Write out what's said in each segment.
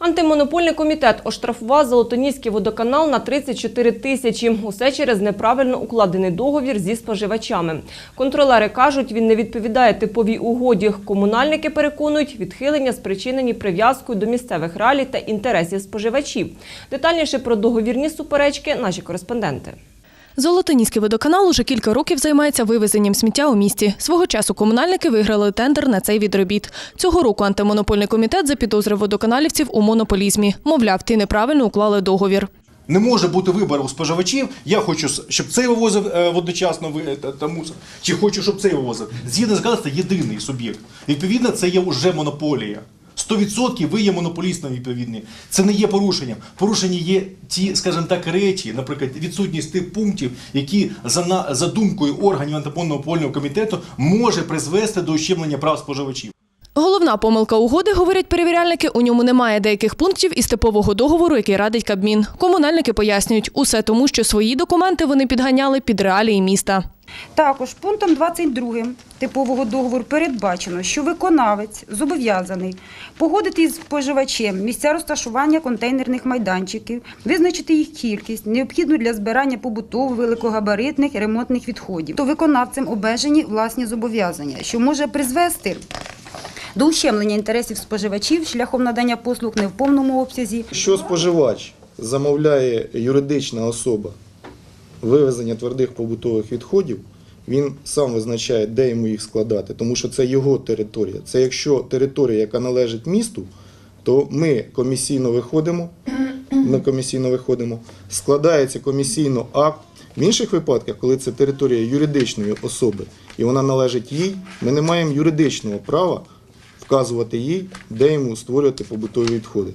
Антимонопольний комітет оштрафував Золотоніський водоканал на 34 тисячі. Усе через неправильно укладений договір зі споживачами. Контролери кажуть, він не відповідає типовій угоді. Комунальники переконують, відхилення спричинені прив'язкою до місцевих реалій та інтересів споживачів. Детальніше про договірні суперечки наші кореспонденти. Золотоніський водоканал уже кілька років займається вивезенням сміття у місті. Свого часу комунальники виграли тендер на цей від робіт. Цього року антимонопольний комітет запідозрив водоканалівців у монополізмі. Мовляв, ті неправильно уклали договір. Не може бути вибору у споживачів. Я хочу, щоб цей вивозив е, водночасно е, та- мусор, чи хочу, щоб цей вивозив. Згідно з це єдиний суб'єкт. Відповідно, це є вже монополія. 100% ви є монополістом відповідні. Це не є порушенням. Порушення є ті, скажімо так, речі, наприклад, відсутність тих пунктів, які за, на, за думкою органів антимонопольного комітету може призвести до ущемлення прав споживачів. Головна помилка угоди, говорять перевіряльники, у ньому немає деяких пунктів із типового договору, який радить Кабмін. Комунальники пояснюють, усе тому, що свої документи вони підганяли під реалії міста. Також пунктом 22 типового договору передбачено, що виконавець зобов'язаний погодити із споживачем місця розташування контейнерних майданчиків, визначити їх кількість, необхідну для збирання побутових, великогабаритних ремонтних відходів. То виконавцем обмежені власні зобов'язання, що може призвести до ущемлення інтересів споживачів шляхом надання послуг не в повному обсязі, Якщо споживач замовляє юридична особа вивезення твердих побутових відходів, він сам визначає, де йому їх складати, тому що це його територія. Це якщо територія, яка належить місту, то ми комісійно виходимо, ми комісійно виходимо, складається комісійно акт. В інших випадках, коли це територія юридичної особи і вона належить їй, ми не маємо юридичного права вказувати їй, де йому створювати побутові відходи.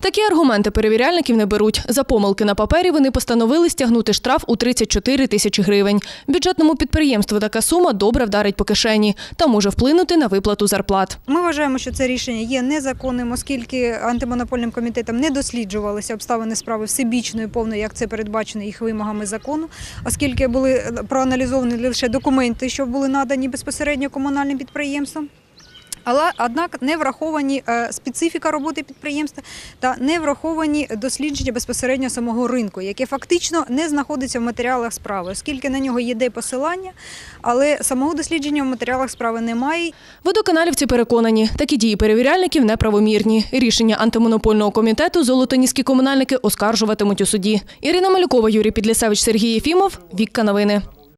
Такі аргументи перевіряльників не беруть. За помилки на папері вони постановили стягнути штраф у 34 тисячі гривень. Бюджетному підприємству така сума добре вдарить по кишені та може вплинути на виплату зарплат. Ми вважаємо, що це рішення є незаконним, оскільки антимонопольним комітетом не досліджувалися обставини справи всебічно і повно, як це передбачено їх вимогами закону, оскільки були проаналізовані лише документи, що були надані безпосередньо комунальним підприємствам. Але однак не враховані е, специфіка роботи підприємства та не враховані дослідження безпосередньо самого ринку, яке фактично не знаходиться в матеріалах справи, оскільки на нього є посилання, але самого дослідження в матеріалах справи немає. Водоканалівці переконані, такі дії перевіряльників неправомірні. Рішення антимонопольного комітету золотоніські комунальники оскаржуватимуть у суді. Ірина Малюкова, Юрій Підлісевич, Сергій Єфімов. Вікка новини.